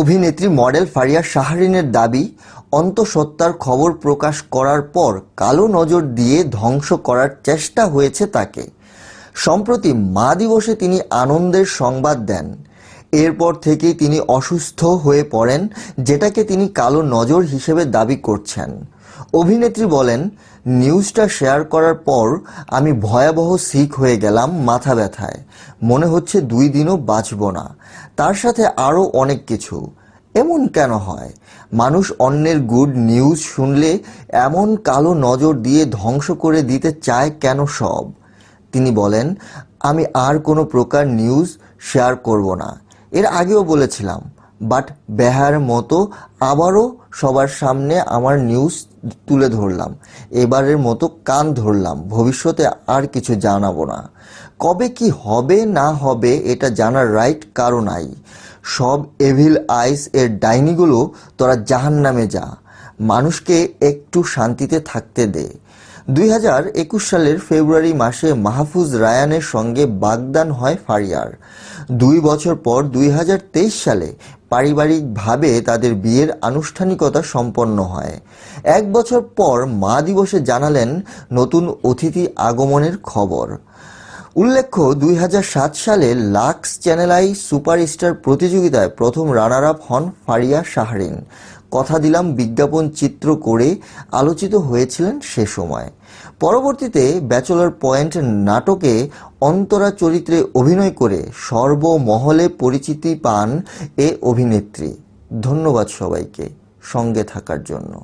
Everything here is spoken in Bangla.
অভিনেত্রী মডেল ফারিয়া শাহরিনের দাবি, অন্তঃসত্ত্বার খবর প্রকাশ করার পর কালো নজর দিয়ে ধ্বংস করার চেষ্টা হয়েছে তাকে। সম্প্রতি মা দিবসে তিনি আনন্দের সংবাদ দেন। এরপর থেকেই তিনি অসুস্থ হয়ে পড়েন, যেটাকে তিনি কালো নজর হিসেবে দাবি করছেন। অভিনেত্রী বলেন নিউজটা শেয়ার করার পর আমি ভয়াবহ সিক হয়ে গেলাম মাথা ব্যথায়। মনে হচ্ছে দুই দিনও বাঁচব না। তার সাথে আরও অনেক কিছু। এমন কেন হয়? মানুষ অন্যের গুড নিউজ শুনলে এমন কালো নজর দিয়ে ধ্বংস করে দিতে চায় কেন সব? তিনি বলেন, আমি আর কোনো প্রকার নিউজ শেয়ার করব না। এর আগেও বলেছিলাম, বাট বেহার মতো আবারও সবার সামনে আমার নিউজ তুলে ধরলাম। এবারের মতো কান ধরলাম। ভবিষ্যতে আর কিছু জানাব না। কবে কি হবে, না হবে, এটা জানার রাইট কারও নাই। সব এভিল আইস এর ডাইনিগুলো তোরা জাহান নামে যা। মানুষকে একটু শান্তিতে থাকতে দে। দুই হাজার একুশ সালের ফেব্রুয়ারি মাসে মাহফুজ রায়ানের সঙ্গে বাগদান হয় ফারিয়ার। দুই বছর পর দুই হাজার তেইশ সালে পারিবারিকভাবে তাদের বিয়ের আনুষ্ঠানিকতা সম্পন্ন হয়। এক বছর পর মা দিবসে জানালেন নতুন অতিথি আগমনের খবর। উল্লেখ্য, দুই হাজার সাত সালে লাক্স চ্যানেল আই সুপারস্টার প্রতিযোগিতায় প্রথম রানার আপ হন ফারিয়া শাহরিন। কথা দিলাম বিজ্ঞাপন চিত্র করে আলোচিত হয়েছিলেন সে সময়। পরবর্তীতে ব্যাচেলর পয়েন্ট নাটকে অন্তরা চরিত্রে অভিনয় করে সর্বমহলে পরিচিতি পান এ অভিনেত্রী। ধন্যবাদ সবাইকে সঙ্গে থাকার জন্য।